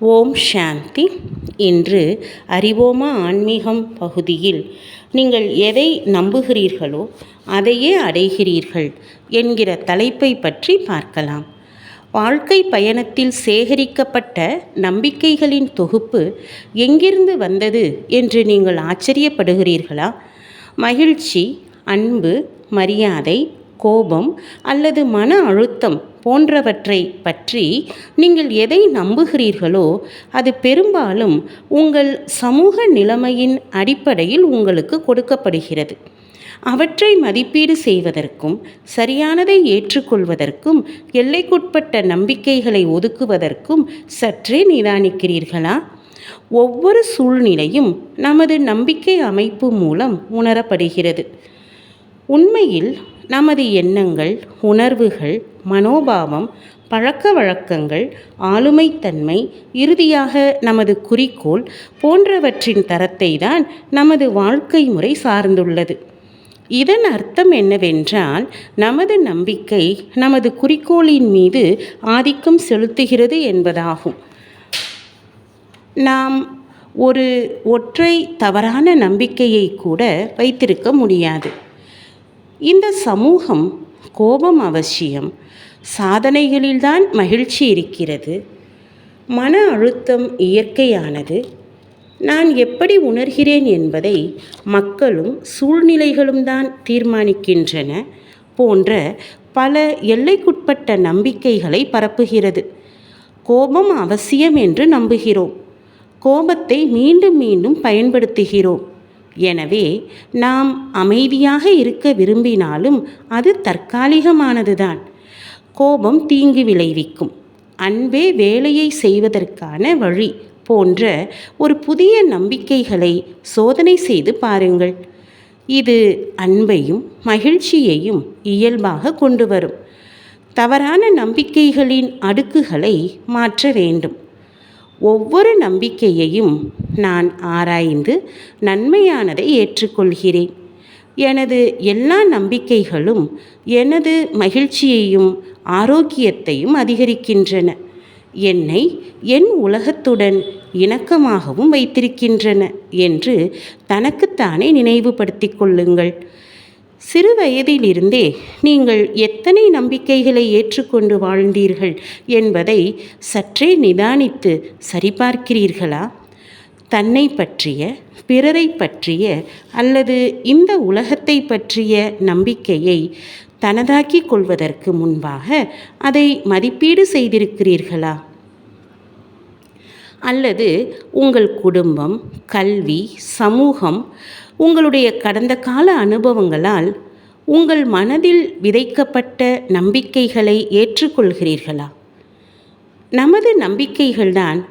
ஓம் சாந்தி. இன்று அறிவோமா ஆன்மீகம் பகுதியில் நீங்கள் எதை நம்புகிறீர்களோ அதையே அடைகிறீர்கள் என்கிற தலைப்பை பற்றி பார்க்கலாம். வாழ்க்கை பயணத்தில் சேகரிக்கப்பட்ட நம்பிக்கைகளின் தொகுப்பு எங்கிருந்து வந்தது என்று நீங்கள் ஆச்சரியப்படுகிறீர்களா? மகிழ்ச்சி அன்பு மரியாதை கோபம் அல்லது மன அழுத்தம் போன்றவற்றை பற்றி நீங்கள் எதை நம்புகிறீர்களோ அது பெரும்பாலும் உங்கள் சமூக நிலைமையின் அடிப்படையில் உங்களுக்கு கொடுக்கப்படுகிறது. அவற்றை மதிப்பீடு செய்வதற்கும் சரியானதை ஏற்றுக்கொள்வதற்கும் எல்லைக்குட்பட்ட நம்பிக்கைகளை ஒதுக்குவதற்கும் சற்றே நிதானிக்கிறீர்களா? ஒவ்வொரு சூழ்நிலையும் நமது நம்பிக்கை அமைப்பு மூலம் உணரப்படுகிறது. உண்மையில் நமது எண்ணங்கள் உணர்வுகள் மனோபாவம் பழக்க வழக்கங்கள் ஆளுமைத்தன்மை இறுதியாக நமது குறிக்கோள் போன்றவற்றின் தரத்தை தான் நமது வாழ்க்கை முறை சார்ந்துள்ளது. இதன் அர்த்தம் என்னவென்றால் நமது நம்பிக்கை நமது குறிக்கோளின் மீது ஆதிக்கம் செலுத்துகிறது என்பதாகும். நாம் ஒரு ஒற்றை தவறான நம்பிக்கையை கூட வைத்திருக்க முடியாது. இந்த சமூகம் கோபம் அவசியம். சாதனைகளில்தான் மகிழ்ச்சி இருக்கிறது. மன அழுத்தம் இயற்கையானது. நான் எப்படி உணர்கிறேன் என்பதை மக்களும் சூழ்நிலைகளும் தான் தீர்மானிக்கின்றன போன்ற பல எல்லைக்குட்பட்ட நம்பிக்கைகளை பரப்புகிறது. கோபம் அவசியம் என்று நம்புகிறோம். கோபத்தை மீண்டும் மீண்டும் பயன்படுத்துகிறோம். எனவே நாம் அமைதியாக இருக்க விரும்பினாலும் அது தற்காலிகமானதுதான். கோபம் தீங்கு விளைவிக்கும். அன்பே வேலையை செய்வதற்கான வழி போன்ற ஒரு புதிய நம்பிக்கைகளை சோதனை செய்து பாருங்கள். இது அன்பையும் மகிழ்ச்சியையும் இயல்பாக கொண்டு வரும். தவறான நம்பிக்கைகளின் அடுக்குகளை மாற்ற வேண்டும். ஒவ்வொரு நம்பிக்கையையும் நான் ஆராய்ந்து நன்மையானதை ஏற்றுக்கொள்கிறேன். எனது எல்லா நம்பிக்கைகளும் எனது மகிழ்ச்சியையும் ஆரோக்கியத்தையும் அதிகரிக்கின்றன. என்னை என் உலகத்துடன் இணக்கமாகவும் வைத்திருக்கின்றன என்று தனக்குத்தானே நினைவுபடுத்திக் கொள்ளுங்கள். சிறு வயதிலிருந்தே நீங்கள் எத்தனை நம்பிக்கைகளை ஏற்றுக்கொண்டு வாழ்ந்தீர்கள் என்பதை சற்றே நிதானித்து சரிபார்க்கிறீர்களா? தன்னை பற்றிய பிறரை பற்றிய அல்லது இந்த உலகத்தை பற்றிய நம்பிக்கையை தனதாக்கிக் கொள்வதற்கு முன்பாக அதை மதிப்பீடு செய்திருக்கிறீர்களா? அல்லது உங்கள் குடும்பம் கல்வி சமூகம் உங்களுடைய கடந்த கால அனுபவங்களால் உங்கள் மனதில் விதைக்கப்பட்ட நம்பிக்கைகளை ஏற்றுக்கொள்கிறீர்களா? நமது நம்பிக்கைகள்தான்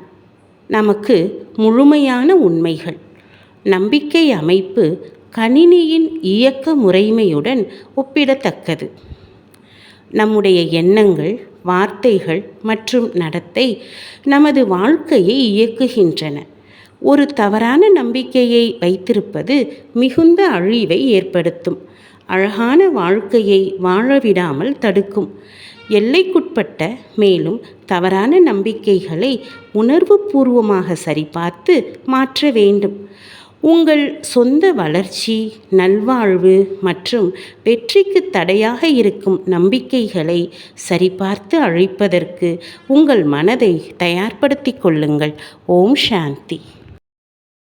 நமக்கு முழுமையான உண்மைகள். நம்பிக்கை அமைப்பு கணினியின் இயக்க முறைமையுடன் ஒப்பிடத்தக்கது. நம்முடைய எண்ணங்கள் வார்த்தைகள் மற்றும் நடத்தை நமது வாழ்க்கையை இயக்குகின்றன. ஒரு தவறான நம்பிக்கையை வைத்திருப்பது மிகுந்த அழிவை ஏற்படுத்தும். அழகான வாழ்க்கையை வாழவிடாமல் தடுக்கும். எல்லைக்குட்பட்ட மேலும் தவறான நம்பிக்கைகளை உணர்வுபூர்வமாக சரிபார்த்து மாற்ற வேண்டும். உங்கள் சொந்த வளர்ச்சி நல்வாழ்வு மற்றும் வெற்றிக்கு தடையாக இருக்கும் நம்பிக்கைகளை சரிபார்த்து அழிப்பதற்கு உங்கள் மனதை தயார்படுத்திக் கொள்ளுங்கள். ஓம் சாந்தி.